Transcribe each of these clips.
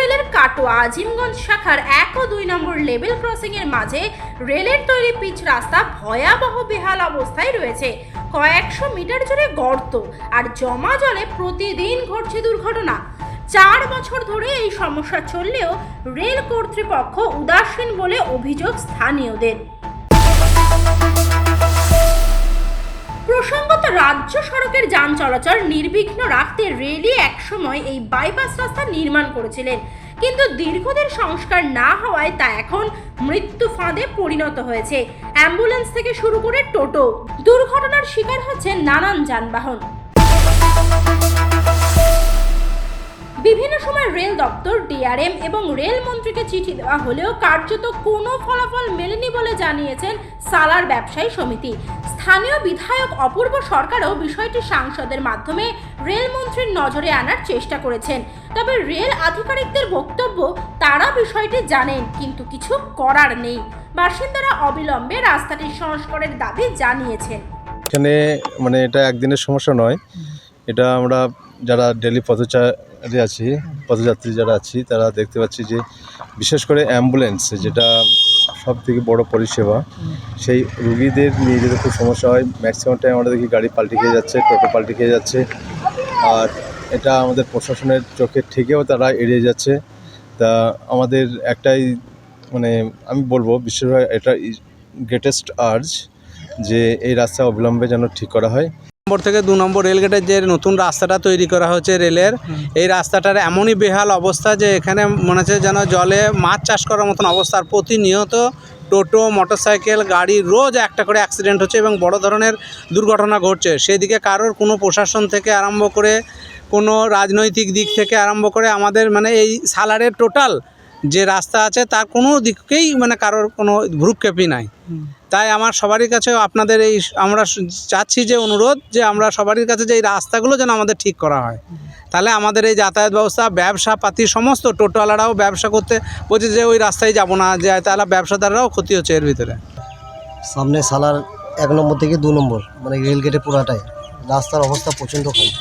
রেলের কাটোয়া আজিমগঞ্জ শাখার এক ও দুই নম্বর লেভেল ক্রসিং এর মাঝে রেলের তৈরি পিচ রাস্তা ভয়াবহ বেহাল অবস্থায় রয়েছে। কয়েকশো মিটার জুড়ে গর্ত আর জমা জলে প্রতিদিন ঘটছে দুর্ঘটনা। চার বছর ধরে এই সমস্যা চললেও রেল কর্তৃপক্ষ উদাসীন বলে অভিযোগ স্থানীয়দের। রাজ্য সড়কের যান চলাচল নির্বিঘ্ন রাখতে রেলি একসময় এই বাইপাস রাস্তা নির্মাণ করেছিলেন। কিন্তু দীর্ঘদিন সংস্কার না হওয়ায় তা এখন মৃত্যু ফাঁদে পরিণত হয়েছে। অ্যাম্বুলেন্স থেকে শুরু করে টোটো। দুর্ঘটনার শিকার হচ্ছে নানান যানবাহন। দপ্তর ডিআরএম এবং রেল মন্ত্রীকে চিঠি দেওয়া হলেও কার্যত কোনো ফলাফল মেলেনি বলে জানিয়েছেন সালার ব্যবসায়ী সমিতি। স্থানীয় বিধায়ক অপূর্ব সরকারও বিষয়টি সাংসদের মাধ্যমে রেলমন্ত্রীর নজরে আনার চেষ্টা করেছেন। তবে রেল আধিকারিকদের বক্তব্য তারা বিষয়টি জানেন কিন্তু কিছু করার নেই। বাসিন্দারা অবিলম্বে রাস্তাটির সংস্কারের দাবি জানিয়েছেন। এখানে মানে এটা একদিনের সমস্যা নয়। এটা আমরা যারা ডেলি পথচারী আছি, পথযাত্রী যারা আছি, তারা দেখতে পাচ্ছি যে বিশেষ করে অ্যাম্বুলেন্স যেটা সব থেকে বড় পরিষেবা, সেই রুগীদের নিয়ে যেতে খুব সমস্যা হয় ম্যাক্সিমাম টাইম আমরা দেখি গাড়ি পাল্টে খেয়ে যাচ্ছে, টোটো পাল্টে খেয়ে যাচ্ছে, আর এটা আমাদের প্রশাসনের চোখের থেকেও তারা এড়িয়ে যাচ্ছে। তা আমাদের একটাই মানে আমি বলব, বিশেষভাবে এটা গ্রেটেস্ট আর্জ যে এই রাস্তা অবিলম্বে যেন ঠিক করা হয়। নম্বর থেকে দু নম্বর রেলগেটের যে নতুন রাস্তাটা তৈরি করা হচ্ছে রেলের, এই রাস্তাটার এমনই বেহাল অবস্থা যে এখানে মনে হচ্ছে যেন জলে মাছ চাষ করার মতন অবস্থা। আর প্রতিনিয়ত টোটো, মোটরসাইকেল, গাড়ি রোজ একটা করে অ্যাক্সিডেন্ট হচ্ছে এবং বড় ধরনের দুর্ঘটনা ঘটছে। সেদিকে কারোর কোনো প্রশাসন থেকে আরম্ভ করে, কোনো রাজনৈতিক দিক থেকে আরম্ভ করে আমাদের মানে এই সালারের টোটাল যে রাস্তা আছে তার কোনো দিকেই মানে কারোর কোনো ভ্রুক্ষেপই নাই। তাই আমার সবারই কাছে আপনাদের এই আমরা চাচ্ছি যে অনুরোধ যে আমরা সবারই কাছে যে এই রাস্তাগুলো যেন আমাদের ঠিক করা হয়। তাহলে আমাদের এই যাতায়াত ব্যবস্থা ব্যবসা পাতি সমস্ত টোটোওয়ালারাও ব্যবসা করতে বলছে যে ওই রাস্তায় যাব না যে তাহলে ব্যবসাদাররাও ক্ষতি হচ্ছে এর ভিতরে। সামনে সালার এক নম্বর থেকে দু নম্বর মানে রেল গেটে পুরাটাই রাস্তার অবস্থা প্রচণ্ড খারাপ।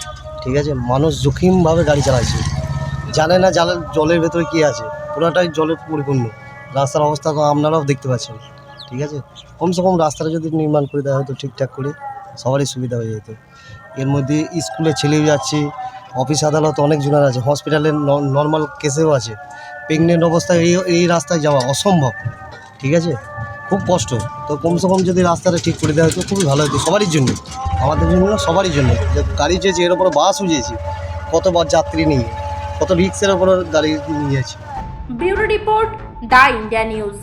ঠিক আছে? মানুষ জখিমভাবে গাড়ি চালাচ্ছে। জানে না জালে জলের ভেতরে কী আছে। পুরাটাই জলে পরিপূর্ণ। রাস্তার অবস্থা তো আপনারাও দেখতে পাচ্ছেন, ঠিক আছে? কমসে কম রাস্তাটা যদি নির্মাণ করে দেওয়া হতো ঠিকঠাক করে, সবারই সুবিধা হয়ে যেত। এর মধ্যে স্কুলে ছেলেও যাচ্ছে, অফিস আদালত অনেক জনের আছে, হসপিটালে নর্মাল কেসেও আছে। প্রেগনেন্ট অবস্থায় এই এই রাস্তায় যাওয়া অসম্ভব, ঠিক আছে? খুব কষ্ট। তো কমসে কম যদি রাস্তাটা ঠিক করে দেওয়া হতো, খুবই ভালো হতো, সবারই জন্য। আমাদের জন্য সবারই জন্য। যে গাড়ি চেয়েছি, এর ওপরে বাস উঠিয়েছি কতবার যাত্রী নিয়ে, কত রিক্সের ওপরে গাড়ি নিয়ে যাচ্ছি। Bureau report the India News.